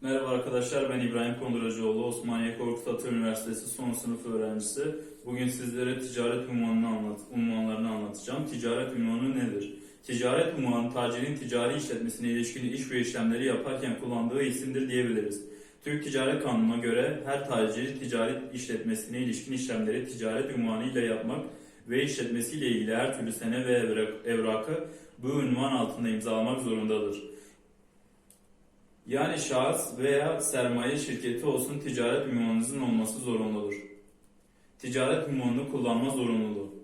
Merhaba arkadaşlar, ben İbrahim Konduracıoğlu, Osmaniye Korkut Ata Üniversitesi son sınıf öğrencisi. Bugün sizlere ticaret unvanını anlat, unvanlarını anlatacağım. Ticaret unvanı nedir? Ticaret unvanı, tacirin ticari işletmesine ilişkin iş ve işlemleri yaparken kullandığı isimdir diyebiliriz. Türk Ticaret Kanunu'na göre her tacir ticaret işletmesine ilişkin işlemleri ticaret unvanı ile yapmak ve işletmesiyle ilgili her türlü sene ve evrak- evrakı bu unvan altında imzalamak zorundadır. Yani şahıs veya sermaye şirketi olsun ticaret ünvanınızın olması zorunludur. Ticaret ünvanını kullanma zorunluluğu.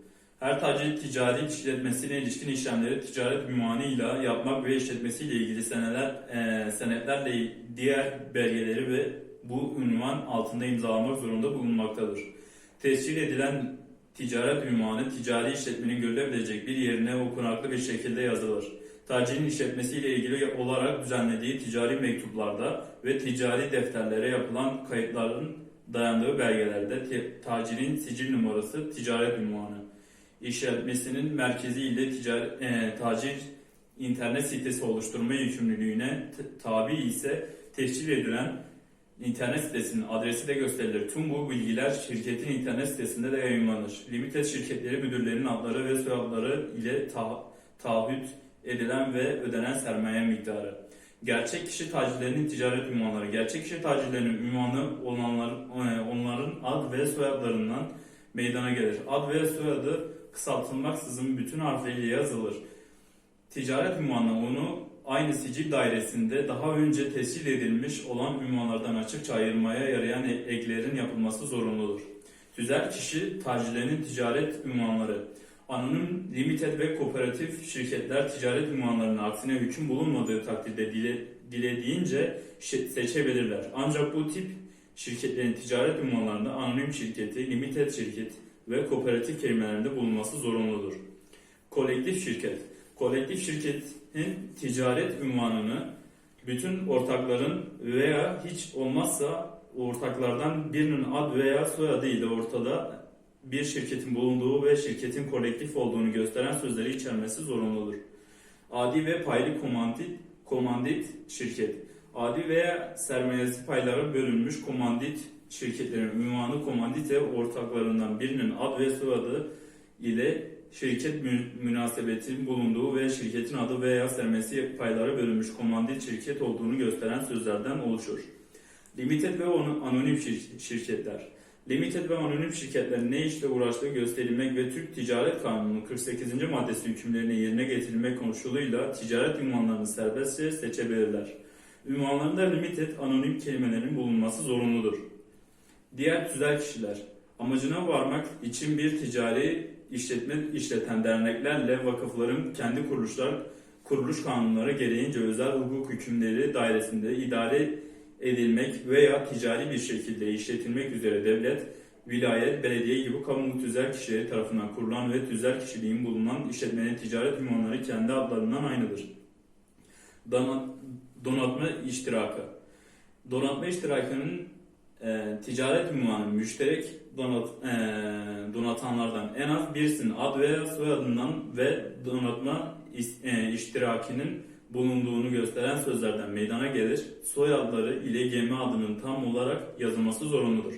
Her tacir ticari işletmesine ilişkin işlemleri ticaret ünvanıyla yapmak ve işletmesiyle ilgili seneler, eee, senetlerle diğer belgeleri ve bu ünvan altında imzalamak zorunda bulunmaktadır. Tescil edilen ticaret ünvanı ticari işletmenin görülebilecek bir yerine okunaklı bir şekilde yazılır tacirin işletmesiyle ilgili olarak düzenlediği ticari mektuplarda ve ticari defterlere yapılan kayıtların dayandığı belgelerde tacirin sicil numarası ticaret ünvanı, işletmesinin merkezi ile ticari, e, tacir internet sitesi oluşturma yükümlülüğüne tabi ise tescil edilen internet sitesinin adresi de gösterilir. Tüm bu bilgiler şirketin internet sitesinde de yayınlanır. Limited şirketleri müdürlerinin adları ve soyadları ile ta- taahhüt edilen ve ödenen sermaye miktarı. Gerçek kişi tacirlerinin ticaret ünvanları. Gerçek kişi tacirlerinin ünvanı olanların, e, onların ad ve soyadlarından meydana gelir. Ad ve soyadı kısaltılmaksızın bütün harfleriyle yazılır. Ticaret ünvanı onu aynı sicil dairesinde daha önce tescil edilmiş olan ünvanlardan açıkça ayırmaya yarayan eklerin yapılması zorunludur. Tüzel kişi tacirlerinin ticaret ünvanları. Anonim, limited ve kooperatif şirketler ticaret ünvanlarının aksine hüküm bulunmadığı takdirde dile, dilediğince seçebilirler. Ancak bu tip şirketlerin ticaret ünvanlarında anonim şirketi, limited şirket ve kooperatif kelimelerinde bulunması zorunludur. Kolektif şirket. Kolektif şirketin ticaret ünvanını bütün ortakların veya hiç olmazsa ortaklardan birinin ad veya soyadı ile ortada bir şirketin bulunduğu ve şirketin kolektif olduğunu gösteren sözleri içermesi zorunludur. Adi ve paylı komandit, komandit şirket. Adi veya sermayesi paylara bölünmüş komandit şirketlerin ünvanı komandite ortaklarından birinin ad ve soyadı ile şirket mü- münasebetinin bulunduğu ve şirketin adı veya sermayesi paylara bölünmüş komandit şirket olduğunu gösteren sözlerden oluşur. Limited ve anonim şir- şirketler. Limited ve anonim şirketlerin ne işle uğraştığı gösterilmek ve Türk Ticaret Kanunu'nun 48. maddesi hükümlerini yerine getirilmek koşuluyla ticaret ünvanlarını serbestçe seçebilirler. Ünvanlarında limited anonim kelimelerin bulunması zorunludur. Diğer tüzel kişiler amacına varmak için bir ticari işletme işleten derneklerle vakıfların kendi kuruluşlar kuruluş kanunları gereğince özel hukuk hükümleri dairesinde idare edilmek veya ticari bir şekilde işletilmek üzere devlet, vilayet, belediye gibi kamu tüzel kişileri tarafından kurulan ve tüzel kişiliğin bulunan işletmenin ticaret ünvanları kendi adlarından aynıdır. Donatma iştirakı Donatma iştirakının e, ticaret ünvanı müşterek donat, e, donatanlardan en az birisinin ad veya soyadından ve donatma is- e, iştirakinin bulunduğunu gösteren sözlerden meydana gelir. Soyadları ile gemi adının tam olarak yazılması zorunludur.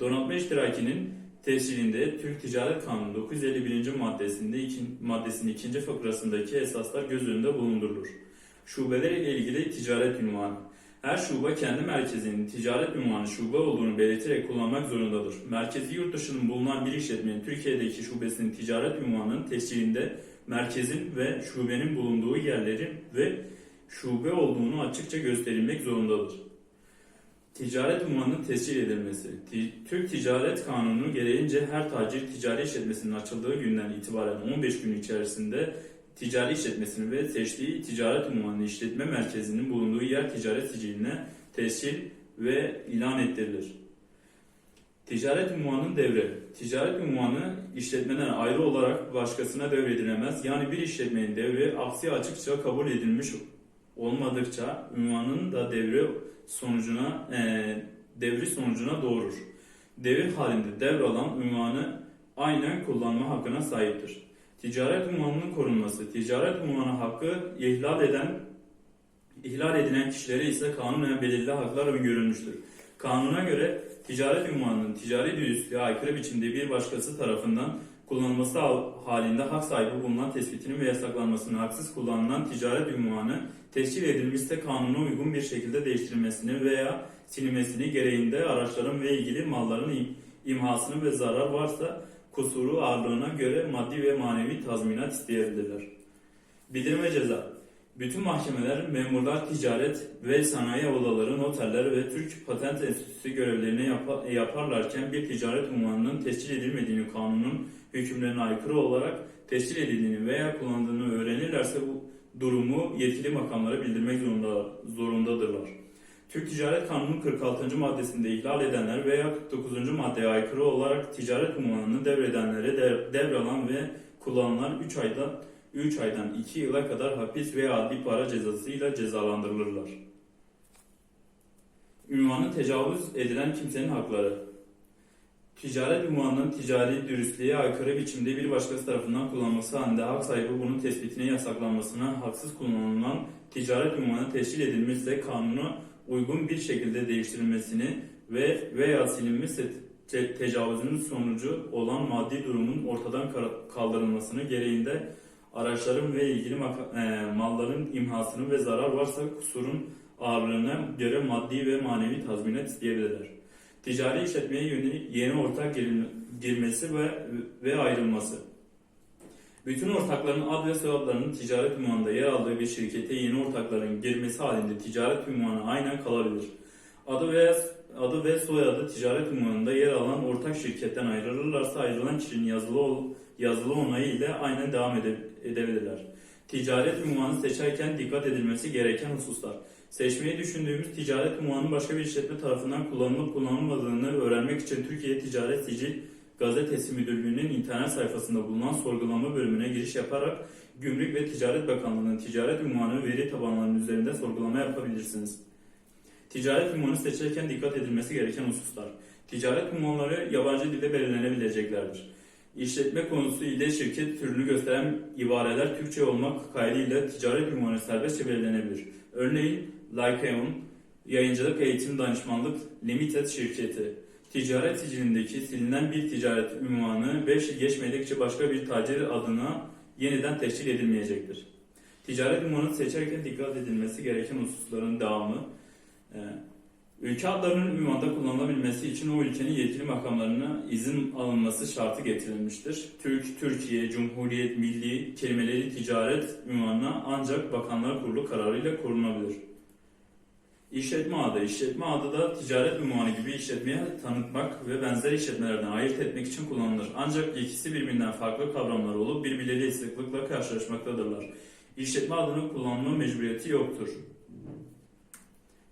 Donatma iştirakinin tescilinde Türk Ticaret Kanunu 951. maddesinde iki, maddesinin ikinci fıkrasındaki esaslar göz önünde bulundurulur. Şubeler ile ilgili ticaret ünvanı. Her şube kendi merkezinin ticaret ünvanı şube olduğunu belirterek kullanmak zorundadır. Merkezi yurt dışının bulunan bir işletmenin Türkiye'deki şubesinin ticaret ünvanının tescilinde merkezin ve şubenin bulunduğu yerlerin ve şube olduğunu açıkça gösterilmek zorundadır. Ticaret unvanının tescil edilmesi. Türk Ticaret Kanunu gereğince her tacir ticari işletmesinin açıldığı günden itibaren 15 gün içerisinde ticari işletmesini ve seçtiği ticaret unvanını işletme merkezinin bulunduğu yer ticaret siciline tescil ve ilan ettirilir. Ticaret unvanının devre. Ticaret unvanı işletmeden ayrı olarak başkasına devredilemez. Yani bir işletmenin devri aksi açıkça kabul edilmiş olmadıkça unvanın da devri sonucuna e, devri sonucuna doğurur. Devir halinde devralan unvanı aynen kullanma hakkına sahiptir. Ticaret unvanının korunması. Ticaret unvanı hakkı ihlal eden İhlal edilen kişilere ise kanunen belirli haklar öngörülmüştür. Kanuna göre ticaret ünvanının ticari dürüstlüğe aykırı biçimde bir başkası tarafından kullanılması hal- halinde hak sahibi bulunan tespitinin ve yasaklanmasının haksız kullanılan ticaret ünvanı tescil edilmişse kanuna uygun bir şekilde değiştirilmesini veya silinmesini gereğinde araçların ve ilgili malların im- imhasını ve zarar varsa kusuru ağırlığına göre maddi ve manevi tazminat isteyebilirler. Bildirim ve ceza bütün mahkemeler, memurlar, ticaret ve sanayi odaları, noterler ve Türk Patent Enstitüsü görevlerini yapa- yaparlarken bir ticaret unvanının tescil edilmediğini kanunun hükümlerine aykırı olarak tescil edildiğini veya kullandığını öğrenirlerse bu durumu yetkili makamlara bildirmek zorunda, zorundadırlar. Türk Ticaret Kanunu 46. maddesinde ihlal edenler veya 49. maddeye aykırı olarak ticaret unvanını devredenlere dev- devralan ve kullanılan 3 aydan 3 aydan 2 yıla kadar hapis veya adli para cezasıyla cezalandırılırlar. Ünvanı tecavüz edilen kimsenin hakları. Ticaret ünvanının ticari dürüstlüğe aykırı biçimde bir başkası tarafından kullanılması halinde hak sahibi bunun tespitine yasaklanmasına haksız kullanılan ticaret ünvanı teşkil edilmişse kanuna uygun bir şekilde değiştirilmesini ve veya silinmişse te- tecavüzün sonucu olan maddi durumun ortadan kaldırılmasını gereğinde araçların ve ilgili e, malların imhasını ve zarar varsa kusurun ağırlığına göre maddi ve manevi tazminat isteyebilirler. Ticari işletmeye yönelik yeni ortak girmesi ve, ve ayrılması. Bütün ortakların ad ve soyadlarının ticaret ünvanında yer aldığı bir şirkete yeni ortakların girmesi halinde ticaret ünvanı aynen kalabilir. Adı ve adı ve soyadı ticaret ünvanında yer alan ortak şirketten ayrılırlarsa ayrılan kişinin yazılı ol- yazılı onayı ile aynen devam ede- edebilirler. Ticaret ünvanı seçerken dikkat edilmesi gereken hususlar. Seçmeyi düşündüğümüz ticaret ünvanının başka bir işletme tarafından kullanılıp kullanılmadığını öğrenmek için Türkiye Ticaret Sicil Gazetesi Müdürlüğü'nün internet sayfasında bulunan sorgulama bölümüne giriş yaparak Gümrük ve Ticaret Bakanlığı'nın ticaret ünvanı veri tabanlarının üzerinde sorgulama yapabilirsiniz. Ticaret ünvanı seçerken dikkat edilmesi gereken hususlar. Ticaret ünvanları yabancı dilde belirlenebileceklerdir. İşletme konusu ile şirket türünü gösteren ibareler Türkçe olmak kaydıyla ticaret ünvanı serbestçe belirlenebilir. Örneğin Lycaon, yayıncılık eğitim danışmanlık limited şirketi. Ticaret sicilindeki silinen bir ticaret ünvanı 5 yıl geçmedikçe başka bir tacir adına yeniden teşkil edilmeyecektir. Ticaret ünvanı seçerken dikkat edilmesi gereken hususların devamı. Ee, Ülke adlarının ünvanda kullanılabilmesi için o ülkenin yetkili makamlarına izin alınması şartı getirilmiştir. Türk, Türkiye, Cumhuriyet, Milli kelimeleri ticaret ünvanına ancak Bakanlar Kurulu kararıyla korunabilir. İşletme adı. İşletme adı da ticaret ünvanı gibi işletmeye tanıtmak ve benzer işletmelerden ayırt etmek için kullanılır. Ancak ikisi birbirinden farklı kavramlar olup birbirleriyle sıklıkla karşılaşmaktadırlar. İşletme adını kullanma mecburiyeti yoktur.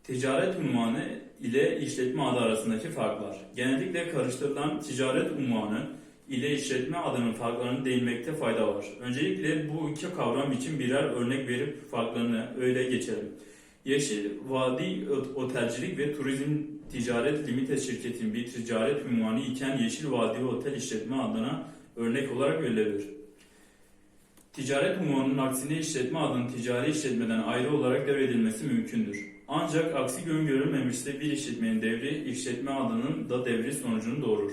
Ticaret unvanı ile işletme adı arasındaki farklar. Genellikle karıştırılan ticaret unvanı ile işletme adının farklarını değinmekte fayda var. Öncelikle bu iki kavram için birer örnek verip farklarını öyle geçelim. Yeşil Vadi Ot- Otelcilik ve Turizm Ticaret Limited şirketinin bir ticaret unvanı iken Yeşil Vadi Otel İşletme adına örnek olarak verilebilir. Ticaret unvanının aksine işletme adının ticari işletmeden ayrı olarak devredilmesi mümkündür. Ancak aksi öngörülmemişse bir işletmenin devri işletme adının da devri sonucunu doğurur.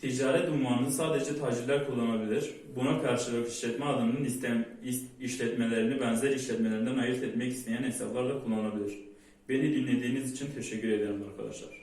Ticaret unvanını sadece tacirler kullanabilir. Buna karşılık işletme adının istem, is- işletmelerini benzer işletmelerinden ayırt etmek isteyen hesaplarla kullanabilir. Beni dinlediğiniz için teşekkür ederim arkadaşlar.